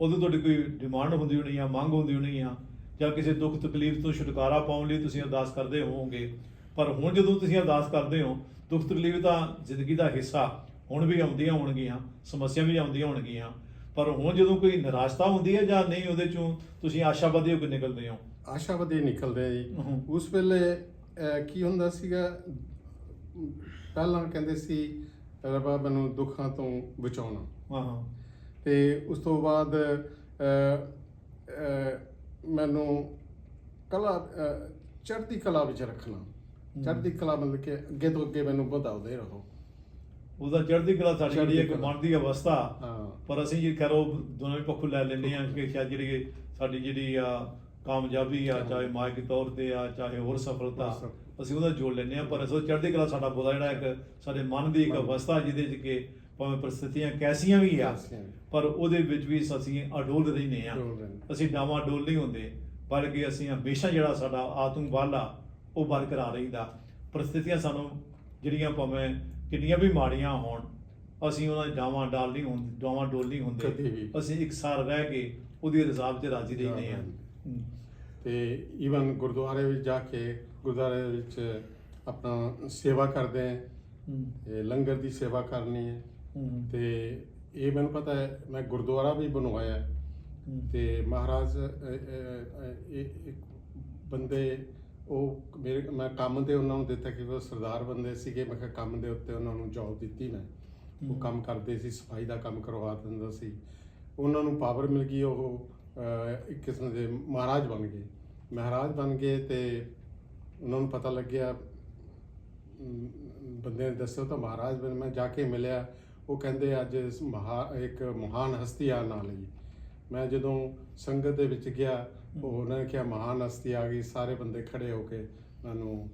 ਉਦੋਂ ਤੁਹਾਡੀ ਕੋਈ ਡਿਮਾਂਡ ਹੁੰਦੀ ਹੋਣੀ ਆ ਮੰਗ ਹੁੰਦੀ ਹੋਣੀ ਆ? ਜਾਂ ਕਿਸੇ ਦੁੱਖ ਤਕਲੀਫ ਤੋਂ ਛੁਟਕਾਰਾ ਪਾਉਣ ਲਈ ਤੁਸੀਂ ਅਰਦਾਸ ਕਰਦੇ ਹੋਵੋਗੇ? ਪਰ ਹੁਣ ਜਦੋਂ ਤੁਸੀਂ ਅਰਦਾਸ ਕਰਦੇ ਹੋ ਦੁੱਖ ਤਕਲੀਫ ਤਾਂ ਜ਼ਿੰਦਗੀ ਦਾ ਹਿੱਸਾ ਹੁਣ ਵੀ ਆਉਂਦੀਆਂ ਹੋਣਗੀਆਂ ਸਮੱਸਿਆ ਵੀ ਆਉਂਦੀਆਂ ਹੋਣਗੀਆਂ। ਪਰ ਹੁਣ ਜਦੋਂ ਕੋਈ ਨਿਰਾਸ਼ਤਾ ਹੁੰਦੀ ਹੈ ਜਾਂ ਨਹੀਂ ਉਹਦੇ ਚੋਂ ਤੁਸੀਂ ਆਸ਼ਾਵਾਦੀ ਹੋ ਕੇ ਨਿਕਲਦੇ ਹੋ? ਆਸ਼ਾਵਾਦੀ ਨਿਕਲਦੇ ਆ ਜੀ। ਉਸ ਵੇਲੇ ਕੀ ਹੁੰਦਾ ਸੀਗਾ? ਪਹਿਲਾਂ ਕਹਿੰਦੇ ਸੀ ਰੱਬਾ ਮੈਨੂੰ ਦੁੱਖਾਂ ਤੋਂ ਬਚਾਉਣਾ। ਹਾਂ ਤੇ ਉਸ ਤੋਂ ਬਾਅਦ ਮੈਨੂੰ ਕਲਾ ਚੜ੍ਹਦੀ ਕਲਾ ਵਿੱਚ ਰੱਖਣਾ। ਚੜ੍ਹਦੀ ਕਲਾ ਮਤਲਬ ਕਿ ਅੱਗੇ ਤੋਂ ਅੱਗੇ ਮੈਨੂੰ ਵਧਾਉਂਦੇ ਰਹੋ। ਉਹਦਾ ਚੜ੍ਹਦੀ ਕਲਾ ਸਾਡੀ ਜਿਹੜੀ ਇੱਕ। ਮਨ ਦੀ ਅਵਸਥਾ। ਹਾਂ। ਪਰ ਅਸੀਂ ਜੀ ਕਰੋ ਦੋਵੇਂ ਪੱਖੋਂ ਲੈ ਲੈਂਦੇ ਆ ਕਿ ਸ਼ਾਇਦ ਜਿਹੜੀ ਸਾਡੀ ਜਿਹੜੀ ਆ ਕਾਮਯਾਬੀ ਆ ਚਾਹੇ ਮਾਇਕ ਤੌਰ ਤੇ ਆ ਚਾਹੇ ਹੋਰ ਸਫਲਤਾ ਅਸੀਂ ਉਹਦਾ ਜੋੜ ਲੈਂਦੇ ਆ ਪਰ ਅਸਲ ਚੜ੍ਹਦੀ ਕਲਾ ਸਾਡਾ ਬੋਲਾ ਜਿਹੜਾ ਇੱਕ ਸਾਡੇ ਮਨ ਦੀ ਇੱਕ। ਅਵਸਥਾ ਜਿਹਦੇ ਚ ਕਿ ਭਾਵੇਂ ਪ੍ਰਸਥਿਤੀਆਂ ਕੈਸੀਆਂ ਵੀ ਆ। ਪਰ ਉਹਦੇ ਵਿੱਚ ਵੀ ਅਸੀਂ ਅਡੋਲ ਰਹਿੰਦੇ ਆ। ਅਸੀਂ ਡਾਵਾਂ ਡੋਲ ਨਹੀਂ ਹੁੰਦੇ ਬਲਕਿ ਅਸੀਂ ਹਮੇਸ਼ਾ ਜਿਹੜਾ ਸਾਡਾ ਆਤਮ ਬਲ ਆ ਉਹ ਬਰਕਰਾਰ ਰਹਿੰਦਾ ਪ੍ਰਸਥਿਤੀਆਂ ਸਾਨੂੰ ਜਿਹੜੀਆਂ ਭਾਵੇਂ ਕਿੰਨੀਆਂ ਵੀ ਮਾੜੀਆਂ ਹੋਣ ਅਸੀਂ ਉਹਨਾਂ ਦੇ ਡਾਵਾਂ ਡਾਲ ਨਹੀਂ ਹੁੰਦੇ ਡਾਵਾਂ ਡੋਲ ਨਹੀਂ ਹੁੰਦੇ। ਅਸੀਂ ਇਕਸਾਰ ਰਹਿ ਕੇ ਉਹਦੀ ਰਜ਼ਾਬ 'ਚ ਰਾਜ਼ੀ ਰਹਿੰਦੇ ਆ। ਤੇ ਈਵਨ ਗੁਰਦੁਆਰੇ ਵਿੱਚ ਜਾ ਕੇ ਗੁਰਦੁਆਰੇ ਵਿੱਚ ਆਪਣਾ ਸੇਵਾ ਕਰਦੇ ਹੈ। ਤੇ ਲੰਗਰ ਦੀ ਸੇਵਾ ਕਰਨੀ ਹੈ। ਤੇ ਇਹ ਮੈਨੂੰ ਪਤਾ ਹੈ ਮੈਂ ਗੁਰਦੁਆਰਾ ਵੀ ਬਣਵਾਇਆ ਤੇ ਮਹਾਰਾਜ ਇੱਕ ਬੰਦੇ ਉਹ ਮੇਰੇ ਮੈਂ ਕੰਮ ਤੇ ਉਹਨਾਂ ਨੂੰ ਦਿੱਤਾ ਕਿ ਉਹ ਸਰਦਾਰ ਬੰਦੇ ਸੀਗੇ। ਮੈਂ ਕਿਹਾ ਕੰਮ ਦੇ ਉੱਤੇ ਉਹਨਾਂ ਨੂੰ ਜੌਬ ਦਿੱਤੀ ਮੈਂ। ਉਹ। ਕੰਮ ਕਰਦੇ ਸੀ ਸਫ਼ਾਈ ਦਾ ਕੰਮ ਕਰਵਾ ਦਿੰਦਾ ਸੀ। ਉਹਨਾਂ ਨੂੰ ਪਾਵਰ ਮਿਲ ਗਈ ਉਹ ਇੱਕ ਕਿਸਮ ਦੇ ਮਹਾਰਾਜ ਬਣ ਗਏ। ਮਹਾਰਾਜ ਬਣ ਗਏ ਤੇ ਉਹਨਾਂ ਨੂੰ ਪਤਾ ਲੱਗਿਆ ਬੰਦੇ ਨੇ ਦੱਸਿਆ ਤਾਂ ਮਹਾਰਾਜ ਬਣ ਮੈਂ ਜਾ ਕੇ ਮਿਲਿਆ। ਉਹ ਕਹਿੰਦੇ ਅੱਜ ਇਸ ਮਹਾ ਇੱਕ ਮਹਾਨ ਹਸਤੀ ਆ ਨਾਲ ਹੀ। ਮੈਂ ਜਦੋਂ ਸੰਗਤ ਦੇ ਵਿੱਚ ਗਿਆ ਉਹ ਉਹਨਾਂ ਨੇ ਕਿਹਾ ਮਹਾਨ ਹਸਤੀ ਆ ਗਈ ਸਾਰੇ ਬੰਦੇ ਖੜੇ ਹੋ ਕੇ ਮੈਨੂੰ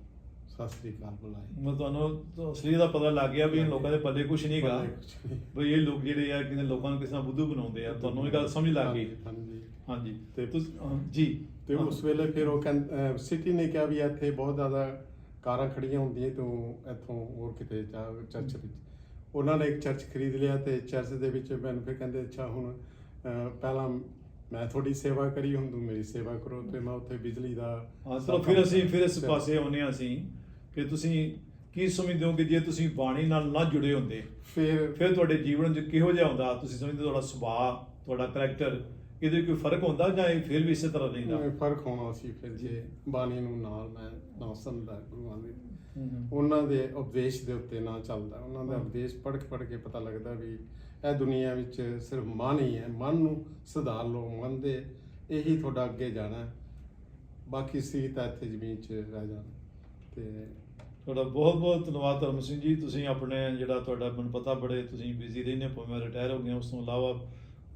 ਸਤਿ ਸ੍ਰੀ ਅਕਾਲ ਬੁਲਾਏ। ਮੈਂ ਤੁਹਾਨੂੰ ਅਸਲੀ ਦਾ ਪਤਾ ਲੱਗ ਗਿਆ ਵੀ ਇਹ ਲੋਕਾਂ ਦੇ ਪੱਲੇ ਕੁਝ ਨਹੀਂਗਾ। ਬਈ ਇਹ ਲੋਕ ਜਿਹੜੇ ਆ ਕਿਤੇ ਲੋਕਾਂ ਨੂੰ ਕਿਸੇ ਬੁੱਧੂ ਬਣਾਉਂਦੇ ਆ ਤੁਹਾਨੂੰ ਇਹ ਗੱਲ ਸਮਝ ਲੱਗ ਗਈ। ਹਾਂਜੀ। ਹਾਂਜੀ। ਤੇ- ਤੁਸੀਂ ਹਾਂ, ਜੀ। ਤੇ ਉਸ ਵੇਲੇ ਫਿਰ ਉਹ ਕਹਿੰਦੇ ਸਿਟੀ ਨੇ ਕਿਹਾ ਵੀ ਇੱਥੇ ਬਹੁਤ ਜ਼ਿਆਦਾ ਕਾਰਾਂ ਖੜੀਆਂ ਹੁੰਦੀਆਂ ਤੂੰ ਇੱਥੋਂ ਹੋਰ ਕਿਤੇ ਜਾ ਚਰਚ ਵਿੱਚ। ਉਹਨਾਂ ਨੇ ਇੱਕ ਚਰਚ ਖਰੀਦ ਲਿਆ ਤੇ ਚਰਚ ਦੇ ਵਿੱਚ ਮੈਨੂੰ ਫਿਰ ਕਹਿੰਦੇ ਅੱਛਾ ਹੁਣ ਅਹ, ਪਹਿਲਾਂ ਮੈਂ ਤੁਹਾਡੀ ਸੇਵਾ ਕਰੀ ਹੁਣ ਤੂੰ ਮੇਰੀ ਸੇਵਾ ਕਰੋ ਤੇ ਮੈਂ ਉੱਥੇ ਬਿਜਲੀ ਦਾ ਹਾਂ ਚਲੋ ਫਿਰ ਅਸੀਂ ਫਿਰ ਇਸ। ਪਾਸੇ ਆਉਂਦੇ ਹਾਂ ਅਸੀਂ ਕਿ ਤੁਸੀਂ ਕੀ ਸਮਝਦੇ ਹੋ ਕਿ ਜੇ ਤੁਸੀਂ ਬਾਣੀ ਨਾਲ ਨਾ ਜੁੜੇ ਹੁੰਦੇ ਫਿਰ ਫਿਰ ਤੁਹਾਡੇ ਜੀਵਨ 'ਚ ਕਿਹੋ ਜਿਹਾ ਹੁੰਦਾ ਤੁਸੀਂ ਸਮਝਦੇ ਹੋ ਤੁਹਾਡਾ ਸੁਭਾਅ ਤੁਹਾਡਾ ਕਰੈਕਟਰ ਇਹਦੇ ਕੋਈ ਫ਼ਰਕ ਹੁੰਦਾ ਜਾਂ ਇਹ ਫਿਰ ਵੀ ਇਸੇ ਤਰ੍ਹਾਂ ਰਹਿੰਦਾ ਇਹ ਫ਼ਰਕ ਹੋਣਾ ਸੀ ਫਿਰ ਜੇ ਬਾਣੀ ਨੂੰ ਨਾਲ ਮੈਂ ਨਾ ਸਮਝਦਾ ਗੁਰੂਆਂ ਦੇ। ਉਹਨਾਂ ਦੇ ਉਪਦੇਸ਼ ਦੇ ਉੱਤੇ ਨਾ ਚੱਲਦਾ ਉਹਨਾਂ ਦਾ। ਉਪਦੇਸ਼ ਪੜ੍ਹ ਪੜ੍ਹ ਕੇ ਪਤਾ ਲੱਗਦਾ ਵੀ ਇਹ ਦੁਨੀਆ ਵਿੱਚ ਸਿਰਫ ਮਨ ਹੀ ਹੈ ਮਨ ਨੂੰ ਸੁਧਾਰ ਲਓ ਮਨ ਦੇ ਇਹੀ ਤੁਹਾਡਾ ਅੱਗੇ ਜਾਣਾ। ਬਾਕੀ ਸੀ ਤਾਂ ਇੱਥੇ ਜ਼ਮੀਨ 'ਚ ਰਹਿ ਜਾਣਾ ਤੇ ਤੁਹਾਡਾ ਬਹੁਤ ਬਹੁਤ ਧੰਨਵਾਦ ਧਰਮ ਸਿੰਘ ਜੀ ਤੁਸੀਂ ਆਪਣੇ ਜਿਹੜਾ ਤੁਹਾਡਾ ਮੈਨੂੰ ਪਤਾ ਬੜੇ ਤੁਸੀਂ ਬਿਜ਼ੀ ਰਹਿੰਦੇ ਹੋ ਭਾਵੇਂ ਰਿਟਾਇਰ ਹੋ ਹੋ, ਉਸ ਤੋਂ ਇਲਾਵਾ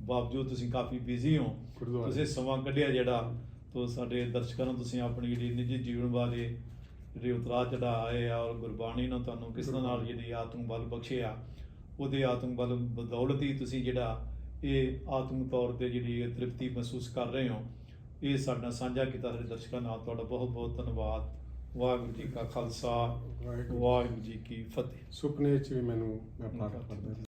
ਬਾਵਜੂਦ ਤੁਸੀਂ ਕਾਫੀ ਬਿਜ਼ੀ ਹੋ। ਤੁਸੀਂ ਸਮਾਂ ਕੱਢਿਆ ਜਿਹੜਾ ਤੋਂ ਸਾਡੇ ਦਰਸ਼ਕਾਂ ਨੂੰ ਤੁਸੀਂ ਆਪਣੀ ਜਿਹੜੀ ਨਿੱਜੀ ਜੀਵਨ ਬਾਰੇ ਜਿਹੜੇ ਉਤਰਾ ਚੜਾ ਆਏ ਆ ਔਰ ਗੁਰਬਾਣੀ ਨਾਲ ਤੁਹਾਨੂੰ ਕਿਸ ਤਰ੍ਹਾਂ ਨਾਲ ਜਿਹੜੀ ਆਤਮ ਬਲ ਬਖਸ਼ਿਆ ਉਹਦੇ ਆਤਮ ਬਲ ਬਦੌਲਤ ਹੀ ਤੁਸੀਂ ਜਿਹੜਾ ਇਹ ਆਤਮ ਤੌਰ ਤੇ ਜਿਹੜੀ ਤ੍ਰਿਪਤੀ ਮਹਿਸੂਸ ਕਰ ਰਹੇ ਹੋ ਇਹ ਸਾਡਾ ਸਾਂਝਾ ਕੀਤਾ ਸਾਡੇ ਦਰਸ਼ਕਾਂ ਨਾਲ ਤੁਹਾਡਾ ਬਹੁਤ ਬਹੁਤ ਧੰਨਵਾਦ ਵਾਹਿਗੁਰੂ ਜੀ ਕਾ ਖਾਲਸਾ ਵਾਹਿਗੁਰੂ। ਜੀ ਕੀ ਫਤਿਹ ਸੁਪਨੇ 'ਚ ਵੀ ਮੈਨੂੰ ਮੈਂ ਪਾਠ ਸੀ